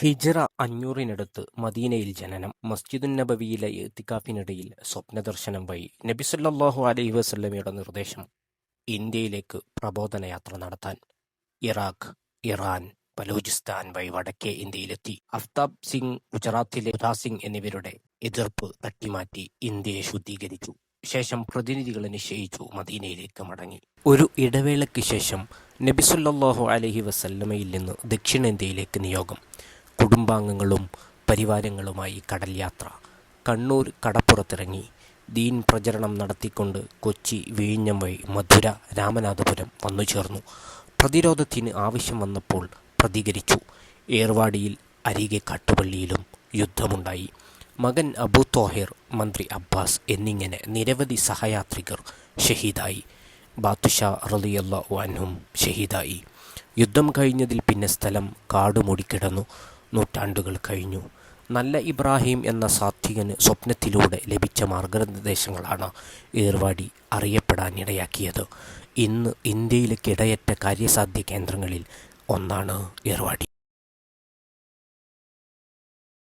ഹിജ്റ അഞ്ഞൂറിനടുത്ത് മദീനയിൽ ജനനം മസ്ജിദുൻ നബവിയിലെ എത്തിക്കാപ്പിനിടയിൽ സ്വപ്നദർശനം വഴി നബിസല്ലാഹു അലൈഹി വസല്ലമയുടെ നിർദ്ദേശം ഇന്ത്യയിലേക്ക് പ്രബോധനയാത്ര നടത്താൻ ഇറാഖ് ഇറാൻ ബലൂചിസ്ഥാൻ വഴി വടക്കേ ഇന്ത്യയിലെത്തി. അഫ്താബ് സിംഗ് ഗുജറാത്തിലെ സിംഗ് എന്നിവരുടെ എതിർപ്പ് തട്ടിമാറ്റി ഇന്ത്യയെ ശുദ്ധീകരിച്ചു. ശേഷം പ്രതിനിധികളെ നിശ്ചയിച്ചു മദീനയിലേക്ക് മടങ്ങി. ഒരു ഇടവേളയ്ക്ക് ശേഷം നബിസുല്ലാഹു അലൈഹി വസല്ലമയിൽ നിന്ന് ദക്ഷിണേന്ത്യയിലേക്ക് നിയോഗം. കുടുംബാംഗങ്ങളും പരിവാരങ്ങളുമായി കടൽ യാത്ര കണ്ണൂർ കടപ്പുറത്തിറങ്ങി. ദീൻ പ്രചരണം നടത്തിക്കൊണ്ട് കൊച്ചി വിഴിഞ്ഞം വഴി മധുര രാമനാഥപുരം വന്നു ചേർന്നു. പ്രതിരോധത്തിന് ആവശ്യം വന്നപ്പോൾ പ്രതികരിച്ചു. ഏർവാടിയിൽ അരികെ കാട്ടുപള്ളിയിലും യുദ്ധമുണ്ടായി. മകൻ അബു തോഹിർ മന്ത്രി അബ്ബാസ് എന്നിങ്ങനെ നിരവധി സഹയാത്രികർ ഷഹീദായി. ബാത്തുഷാ റളിയല്ലാഹു അൻഹും ഷഹീദായി. യുദ്ധം കഴിഞ്ഞതിൽ പിന്നെ സ്ഥലം കാടുമൂടിക്കിടന്നു. നൂറ്റാണ്ടുകൾ കഴിഞ്ഞു. നല്ല ഇബ്രാഹിം എന്ന സാത്വികന് സ്വപ്നത്തിലൂടെ ലഭിച്ച മാർഗനിർദ്ദേശങ്ങളാണ് ഏർവാടി അറിയപ്പെടാനിടയാക്കിയത്. ഇന്ന് ഇന്ത്യയിലെ കിടയറ്റ കാര്യസാധ്യ കേന്ദ്രങ്ങളിൽ ഒന്നാണ് ഏർവാടി.